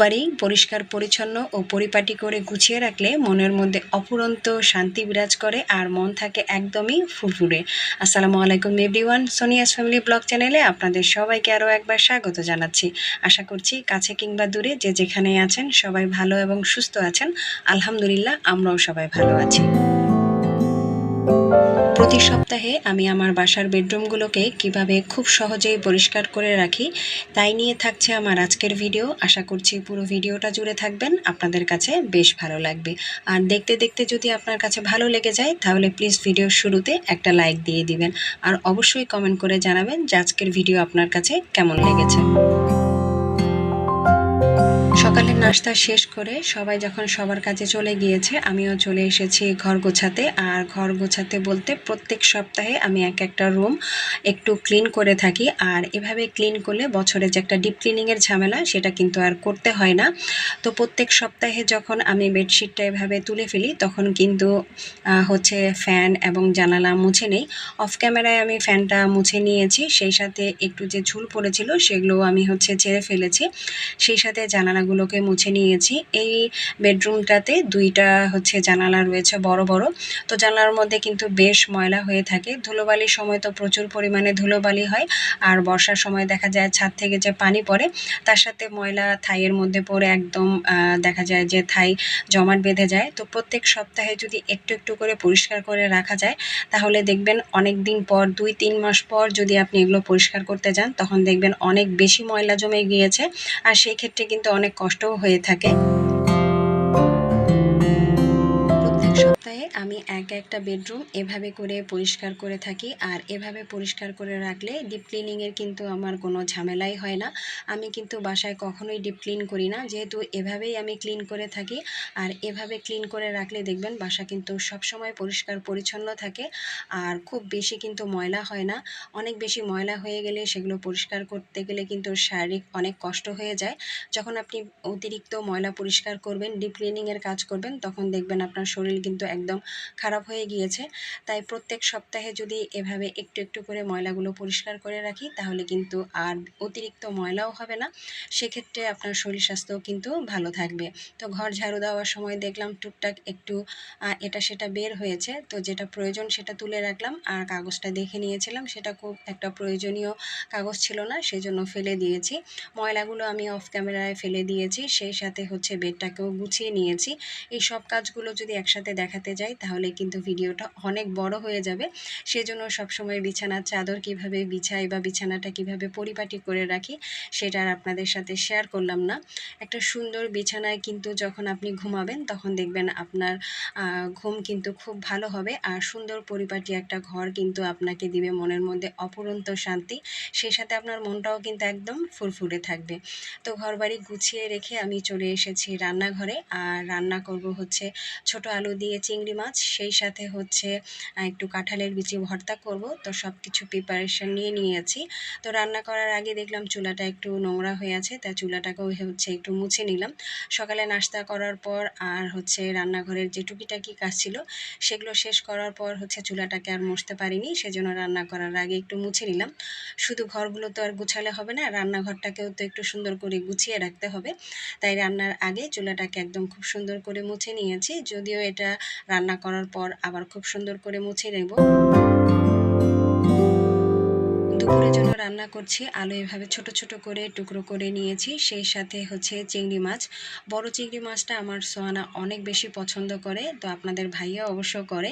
ঘরবাড়ি পরিষ্কার, পরিচ্ছন্ন ও পরিপাটি করে গুছিয়ে রাখলে মনের মধ্যে অপুরন্ত শান্তি বিরাজ করে আর মন থাকে একদমই ফুরফুরে। আসসালামু আলাইকুম এভরিওয়ান, সোনিয়াস ফ্যামিলি ব্লগ চ্যানেলে আপনাদের সবাইকে আরও একবার স্বাগত জানাচ্ছি। আশা করছি কাছে কিংবা দূরে যে যেখানেই আছেন সবাই ভালো এবং সুস্থ আছেন। আলহামদুলিল্লাহ, আমরাও সবাই ভালো আছি। প্রতি সপ্তাহে আমি আমার বাসার বেডরুমগুলোকে কীভাবে খুব সহজেই পরিষ্কার করে রাখি, তাই নিয়ে থাকছে আমার আজকের ভিডিও। আশা করছি পুরো ভিডিওটা জুড়ে থাকবেন। আপনাদের কাছে বেশ ভালো লাগবে। আর দেখতে দেখতে যদি আপনার কাছে ভালো লেগে যায়, তাহলে প্লিজ ভিডিওর শুরুতে একটা লাইক দিয়ে দিবেন। আর অবশ্যই কমেন্ট করে জানাবেন যে আজকের ভিডিও আপনার কাছে কেমন লেগেছে। সকালের নাস্তা শেষ করে সবাই যখন সবার কাজে চলে গিয়েছে, আমিও চলে এসেছি ঘর গোছাতে। আর ঘর গোছাতে বলতে প্রত্যেক সপ্তাহে আমি এক একটা রুম একটু ক্লিন করে থাকি। আর এভাবে ক্লিন করলে বছরে যে একটা ডিপ ক্লিনিংয়ের ঝামেলা, সেটা কিন্তু আর করতে হয় না। তো প্রত্যেক সপ্তাহে যখন আমি বেডশিটটা এভাবে তুলে ফেলি, তখন কিন্তু হচ্ছে ফ্যান এবং জানালা মুছে নেই। অফ ক্যামেরায় আমি ফ্যানটা মুছে নিয়েছি। সেই সাথে একটু যে ঝুল পড়েছিল সেগুলো আমি হচ্ছে ছেড়ে ফেলেছি। সেই সাথে জানালাগুলো জানালাগুলোকে মুছে নিয়েছি। এই বেডরুমটাতে দুইটা হচ্ছে জানালা রয়েছে বড় বড়। তো জানালার মধ্যে কিন্তু বেশ ময়লা হয়ে থাকে। ধুলোবালির সময় তো প্রচুর পরিমাণে ধুলোবালি হয়। আর বর্ষার সময় দেখা যায় ছাদ থেকে যে পানি পড়ে, তার সাথে ময়লা থাইয়ের মধ্যে পড়ে একদম দেখা যায় যে থাই জমাট বেঁধে যায়। তো প্রত্যেক সপ্তাহে যদি একটু একটু করে পরিষ্কার করে রাখা যায়, তাহলে দেখবেন অনেক দিন পর, দুই তিন মাস পর যদি আপনি এগুলো পরিষ্কার করতে যান, তখন দেখবেন অনেক বেশি ময়লা জমে গিয়েছে। আর সেই ক্ষেত্রে কিন্তু অনেক কষ্ট কষ্টও হয়ে থাকে। আমি এক একটা বেডরুম এভাবে করে পরিষ্কার করে থাকি আর এভাবে পরিষ্কার করে রাখলে ডিপ ক্লিনিংয়ের কিন্তু আমার কোনো ঝামেলাই হয় না। আমি কিন্তু বাসায় কখনোই ডিপ ক্লিন করি না। যেহেতু এভাবেই আমি ক্লিন করে থাকি আর এভাবে ক্লিন করে রাখলে দেখবেন বাসা কিন্তু সবসময় পরিষ্কার পরিচ্ছন্ন থাকে আর খুব বেশি কিন্তু ময়লা হয় না। অনেক বেশি ময়লা হয়ে গেলে সেগুলো পরিষ্কার করতে গেলে কিন্তু শারীরিক অনেক কষ্ট হয়ে যায়। যখন আপনি অতিরিক্ত ময়লা পরিষ্কার করবেন ডিপ ক্লিনিংয়ের কাজ করবেন, তখন দেখবেন আপনার শরীর কিন্তু একদম খারাপ হয়ে গিয়েছে। তাই প্রত্যেক সপ্তাহে যদি এভাবে একটু একটু করে ময়লাগুলো পরিষ্কার করে রাখি, তাহলে কিন্তু আর অতিরিক্ত ময়লাও হবে না। সেক্ষেত্রে আপনার শরীর স্বাস্থ্যও কিন্তু ভালো থাকবে। তো ঘর ঝাড়ু দেওয়ার সময় দেখলাম টুকটাক একটু এটা সেটা বের হয়েছে। তো যেটা প্রয়োজন সেটা তুলে রাখলাম আর কাগজটা দেখে নিয়েছিলাম। সেটা খুব একটা প্রয়োজনীয় কাগজ ছিল না, সেজন্য ফেলে দিয়েছি। ময়লাগুলো আমি অফ ক্যামেরায় ফেলে দিয়েছি। সেই সাথে হচ্ছে বেডটাকেও গুছিয়ে নিয়েছি। এই সব কাজগুলো যদি একসাথে দেখাতে যাই তাহলে কিন্তু ভিডিওটা অনেক বড় হয়ে যাবে। সেজন্য সবসময় বিছানার চাদর কীভাবে বিছাই বা বিছানাটা কীভাবে পরিপাটি করে রাখি, সেটা আর আপনাদের সাথে শেয়ার করলাম না। একটা সুন্দর বিছানায় কিন্তু যখন আপনি ঘুমাবেন, তখন দেখবেন আপনার ঘুম কিন্তু খুব ভালো হবে। আর সুন্দর পরিপাটি একটা ঘর কিন্তু আপনাকে দিবে মনের মধ্যে অপরন্ত শান্তি। সেই সাথে আপনার মনটাও কিন্তু একদম ফুরফুরে থাকবে। তো ঘরবাড়ি গুছিয়ে রেখে আমি চলে এসেছি রান্নাঘরে। আর রান্না করব হচ্ছে ছোট আলু দিয়ে চিংড়ি মাছ, সেই সাথে হচ্ছে একটু কাঁঠালের বিচি ভর্তা করব। তো সব কিছু প্রিপারেশন নিয়ে নিয়েছি। তো রান্না করার আগে দেখলাম চুলাটা একটু নোংরা হয়ে আছে তা চুলাটাকেও হচ্ছে একটু মুছে নিলাম। সকালে নাস্তা করার পর আর হচ্ছে রান্নাঘরের যে টুকিটাকি কাজ ছিল, সেগুলো শেষ করার পর হচ্ছে চুলাটাকে আর মুছতে পারিনি, সেজন্য রান্না করার আগে একটু মুছে নিলাম। শুধু ঘরগুলো তো আর গুছালে হবে না, রান্নাঘরটাকেও তো একটু সুন্দর করে গুছিয়ে রাখতে হবে। তাই রান্নার আগে চুলাটাকে একদম খুব সুন্দর করে মুছে নিয়েছি, যদিও এটা রান্না করার পর আবার খুব সুন্দর করে মুছে নেব। রান্না করছি। আলু এভাবে ছোট ছোট করে টুকরো করে নিয়েছি। সেই সাথে হচ্ছে চিংড়ি মাছ। বড় চিংড়ি মাছটা আমার সোয়ানা অনেক বেশি পছন্দ করে, তো আপনাদের ভাইয়া অবশ্য করে।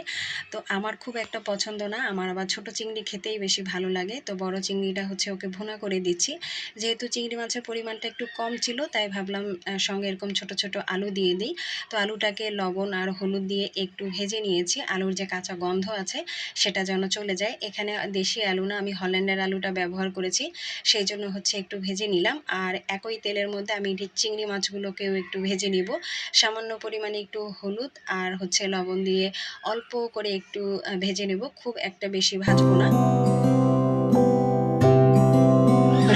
তো আমার খুব একটা পছন্দ না। আমার আবার ছোট চিংড়ি খেতেই বেশি ভালো লাগে। তো বড় চিংড়িটা হচ্ছে ওকে ভুনা করে দিচ্ছি। যেহেতু চিংড়ি মাছের পরিমাণটা একটু কম ছিল, তাই ভাবলাম সঙ্গে এরকম ছোট ছোট আলু দিয়ে দিই। তো আলুটাকে লবণ আর হলুদ দিয়ে একটু ভেজে নিয়েছি। আলুর যে কাঁচা গন্ধ আছে, সেটা যেন চলে যায়। এখানে দেশি আলু না, আমি হল্যান্ডের আলুটা ব্যবহার করেছি, সেই জন্য হচ্ছে একটু ভেজে নিলাম। আর একই তেলের মধ্যে আমি চিংড়ি মাছগুলোকেও একটু ভেজে নিব। সামান্য পরিমাণে একটু হলুদ আর হচ্ছে লবণ দিয়ে অল্প করে একটু ভেজে নেব। খুব একটা বেশি ভাজবো না।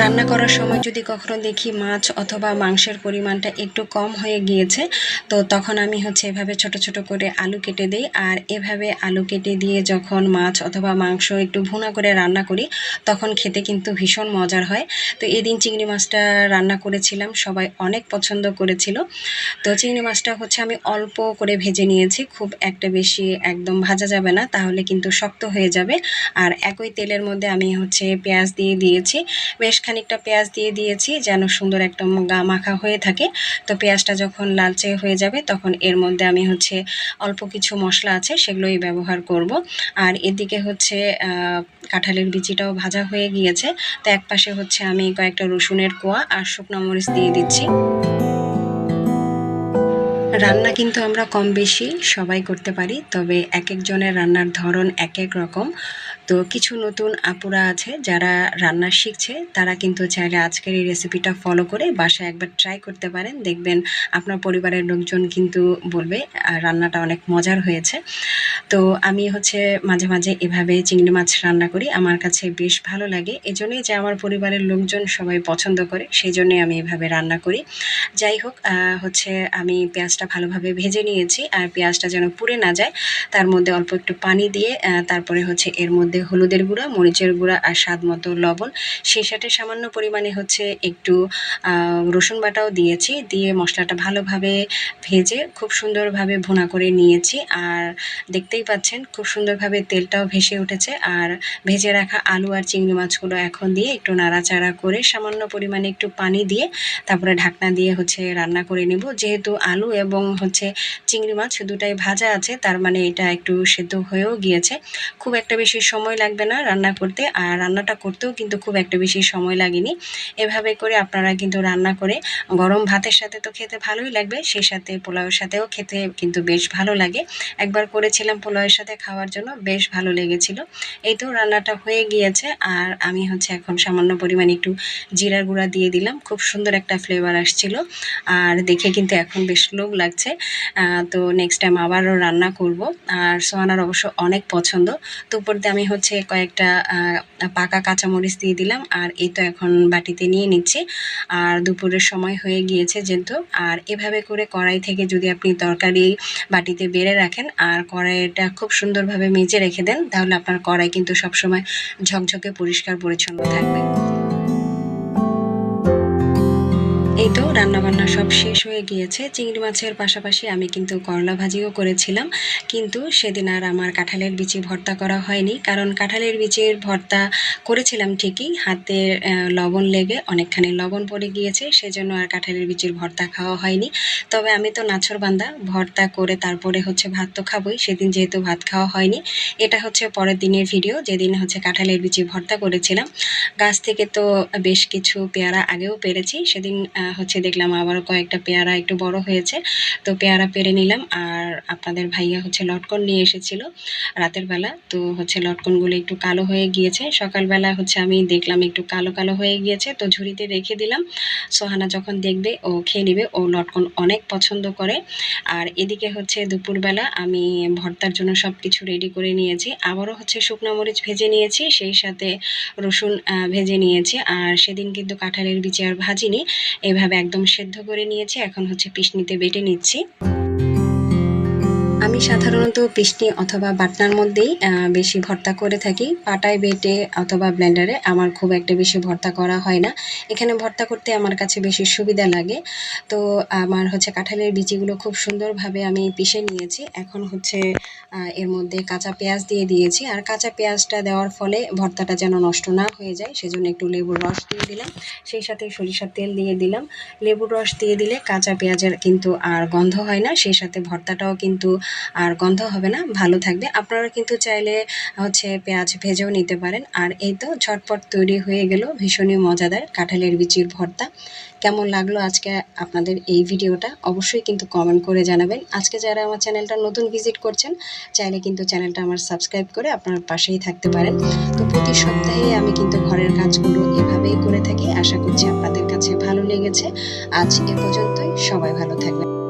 রান্না করার সময় যদি কখনো দেখি মাছ অথবা মাংসের পরিমাণটা একটু কম হয়ে গিয়েছে, তো তখন আমি হচ্ছে এভাবে ছোট ছোট করে আলু কেটে দিই। আর এভাবে আলু কেটে দিয়ে যখন মাছ অথবা মাংস একটু ভুনা করে রান্না করি, তখন খেতে কিন্তু ভীষণ মজার হয়। তো এদিন চিংড়ি মাছটা রান্না করেছিলাম, সবাই অনেক পছন্দ করেছিল। তো চিংড়ি মাছটা হচ্ছে আমি অল্প করে ভেজে নিয়েছি, খুব একটা বেশি একদম ভাজা যাবে না, তাহলে কিন্তু শক্ত হয়ে যাবে। আর একই তেলের মধ্যে আমি হচ্ছে পেঁয়াজ দিয়ে দিয়েছি। বেশ খানিকটা পেঁয়াজ দিয়ে দিয়েছি, যেন সুন্দর একটা গা মাখা হয়ে থাকে। তো পেঁয়াজটা যখন লালচে হয়ে যাবে, তখন এর মধ্যে আমি হচ্ছে অল্প কিছু মশলা আছে, সেগুলোই ব্যবহার করব। আর এদিকে হচ্ছে কাঁঠালের বিচিটাও ভাজা হয়ে গিয়েছে। তো এক পাশে হচ্ছে আমি কয়েকটা রসুনের কোয়া আর শুকনো মরিচ দিয়ে দিচ্ছি। রান্না কিন্তু আমরা কম বেশি সবাই করতে পারি, তবে এক একজনের রান্নার ধরন এক এক রকম। তো কিছু নতুন আপুরা আছে যারা রান্না শিখছে, তারা কিন্তু চাইলে আজকের এই রেসিপিটা ফলো করে বাসায় একবার ট্রাই করতে পারেন। দেখবেন আপনার পরিবারের লোকজন কিন্তু বলবে রান্নাটা অনেক মজার হয়েছে। তো আমি হচ্ছে মাঝে মাঝে এভাবে চিংড়ি মাছ রান্না করি। আমার কাছে বেশ ভালো লাগে। এজন্যই যে আমার পরিবারের লোকজন সবাই পছন্দ করে সেই জন্যই আমি এভাবে রান্না করি। যাই হোক হচ্ছে আমি পেঁয়াজটা ভালোভাবে ভেজে নিয়েছি আর পেঁয়াজটা যেন পুড়ে না যায়, তার মধ্যে অল্প একটু পানি দিয়ে তারপরে হচ্ছে এর মধ্যে হলুদের গুঁড়া, মরিচের গুঁড়া আর স্বাদ মতো লবণ। সেই সাথে সামান্য পরিমাণে হচ্ছে একটু রসুন বাটাও দিয়েছি। দিয়ে মশলাটা ভালোভাবে ভেজে খুব সুন্দরভাবে ভুনা করে নিয়েছি। আর দেখতেই পাচ্ছেন খুব সুন্দরভাবে তেলটাও ভেসে উঠেছে। আর ভেজে রাখা আলু আর চিংড়ি মাছগুলো এখন দিয়ে একটু নাড়াচাড়া করে সামান্য পরিমাণে একটু পানি দিয়ে তারপরে ঢাকনা দিয়ে হচ্ছে রান্না করে নেব। যেহেতু আলু এবং হচ্ছে চিংড়ি মাছ দুটাই ভাজা আছে, তার মানে এটা একটু সেদ্ধ হয়েও গিয়েছে। খুব একটা বেশি সময় লাগবে না রান্না করতে, আর রান্নাটা করতেও কিন্তু খুব একটা বেশি সময় লাগেনি। এভাবে করে আপনারা কিন্তু রান্না করে গরম ভাতের সাথে তো খেতে ভালোই লাগবে, সেই সাথে পোলাওয়ের সাথেও খেতে কিন্তু বেশ ভালো লাগে। একবার করেছিলাম পোলাওয়ের সাথে খাওয়ার জন্য বেশ ভালো লেগেছিল। এই তো রান্নাটা হয়ে গিয়েছে আর আমি হচ্ছে এখন সামান্য পরিমাণ একটু জিরার গুঁড়া দিয়ে দিলাম। খুব সুন্দর একটা ফ্লেভার আসছিল আর দেখে কিন্তু এখন বেশ লোভ লাগছে। তো নেক্সট টাইম আবারও রান্না করব। আর সোহানার অবশ্য অনেক পছন্দ। তো দিয়ে আমি হচ্ছে কয়েকটা পাকা কাঁচামরিচ দিয়ে দিলাম আর এই তো এখন বাটিতে নিয়ে নিচ্ছি। আর দুপুরের সময় হয়ে গিয়েছে যেহেতু। আর এভাবে করে কড়াই থেকে যদি আপনি তরকারি বাটিতে বেড়ে রাখেন আর কড়াইটা খুব সুন্দরভাবে মেজে রেখে দেন, তাহলে আপনার কড়াই কিন্তু সবসময় ঝকঝকে, পরিষ্কার, পরিচ্ছন্ন থাকবে। এই তো রান্নাবান্না সব শেষ হয়ে গিয়েছে। চিংড়ি মাছের পাশাপাশি আমি কিন্তু করলা ভাজিও করেছিলাম। কিন্তু সেদিন আর আমার কাঁঠালের বিচি ভর্তা করা হয়নি। কারণ কাঁঠালের বিচির ভর্তা করেছিলাম ঠিকই। হাতে লবণ লেগে অনেকখানি লবণ পড়ে গিয়েছে। সেজন্য আর কাঁঠালের বিচির ভর্তা খাওয়া হয়নি। তবে আমি তো নাছর বান্দা। ভর্তা করে তারপরে হচ্ছে ভাত তো খাবোই। সেদিন যেহেতু ভাত খাওয়া হয়নি। এটা হচ্ছে পরের দিনের ভিডিও। যেদিন হচ্ছে কাঁঠালের বিচি ভর্তা করেছিলাম। গাছ থেকে তো বেশ কিছু পেয়ারা আগেও পেরেছি। সেদিন হচ্ছে দেখলাম আবারও কয়েকটা পেয়ারা একটু বড় হয়েছে। তো পেয়ারা পেরে নিলাম আর আপনাদের ভাইয়া হচ্ছে লটকন নিয়ে এসেছিল রাতের বেলা। তো হচ্ছে লটকনগুলো একটু কালো হয়ে গিয়েছে। সকালবেলা হচ্ছে আমি দেখলাম একটু কালো কালো হয়ে গিয়েছে। তো ঝুড়িতে রেখে দিলাম। সোহানা যখন দেখবে, ও খেয়ে নেবে। ও লটকন অনেক পছন্দ করে। আর এদিকে হচ্ছে দুপুরবেলা আমি ভর্তার জন্য সব কিছু রেডি করে নিয়েছি। আবারও হচ্ছে শুকনো মরিচ ভেজে নিয়েছি। সেই সাথে রসুন ভেজে নিয়েছি। আর সেদিন কিন্তু কাঁঠালের বিচে আর ভাজিনি। এভাবে একদম সেদ্ধ করে নিয়েছি। এখন হচ্ছে পিসনিতে বেটে নিচ্ছি। আমি সাধারণত পিষ্টি অথবা বাটনার মধ্যেই বেশি ভর্তা করে থাকি। পাটায়, বেটে অথবা ব্লেন্ডারে আমার খুব একটা বেশি ভর্তা করা হয় না। এখানে ভর্তা করতে আমার কাছে বেশি সুবিধা লাগে। তো আমার হচ্ছে কাঁঠালের বিচিগুলো খুব সুন্দরভাবে আমি পিষে নিয়েছি। এখন হচ্ছে এর মধ্যে কাঁচা পেঁয়াজ দিয়ে দিয়েছি। আর কাঁচা পেঁয়াজটা দেওয়ার ফলে ভর্তাটা যেন নষ্ট না হয়ে যায়, সেজন্য একটু লেবুর রস দিয়ে দিলাম। সেই সাথে সরিষার তেল দিয়ে দিলাম। লেবুর রস দিয়ে দিলে কাঁচা পেঁয়াজের কিন্তু আর গন্ধ হয় না, সেই সাথে ভর্তাটাও কিন্তু আর গন্ধ হবে না, ভালো থাকবে। আপনারা কিন্তু চাইলে হচ্ছে পেঁয়াজ ভেজেও নিতে পারেন। আর এই তো ঝটপট তৈরি হয়ে গেল ভীষণই মজাদার কাঁঠালের বিচির ভর্তা। কেমন লাগল আজকে আপনাদের এই ভিডিওটা? অবশ্যই কিন্তু কমেন্ট করে জানাবেন। আজকে যারা আমার চ্যানেলটা নতুন ভিজিট করছেন, চাইলে কিন্তু চ্যানেলটা আমার সাবস্ক্রাইব করে আপনার পাশেই থাকতে পারেন। তো প্রতি সপ্তাহে আমি কিন্তু ঘরের কাজগুলো এভাবেই করে থাকি। আশা করছি আপনাদের কাছে ভালো লেগেছে। আজ এ পর্যন্তই। সবাই ভালো থাকবেন।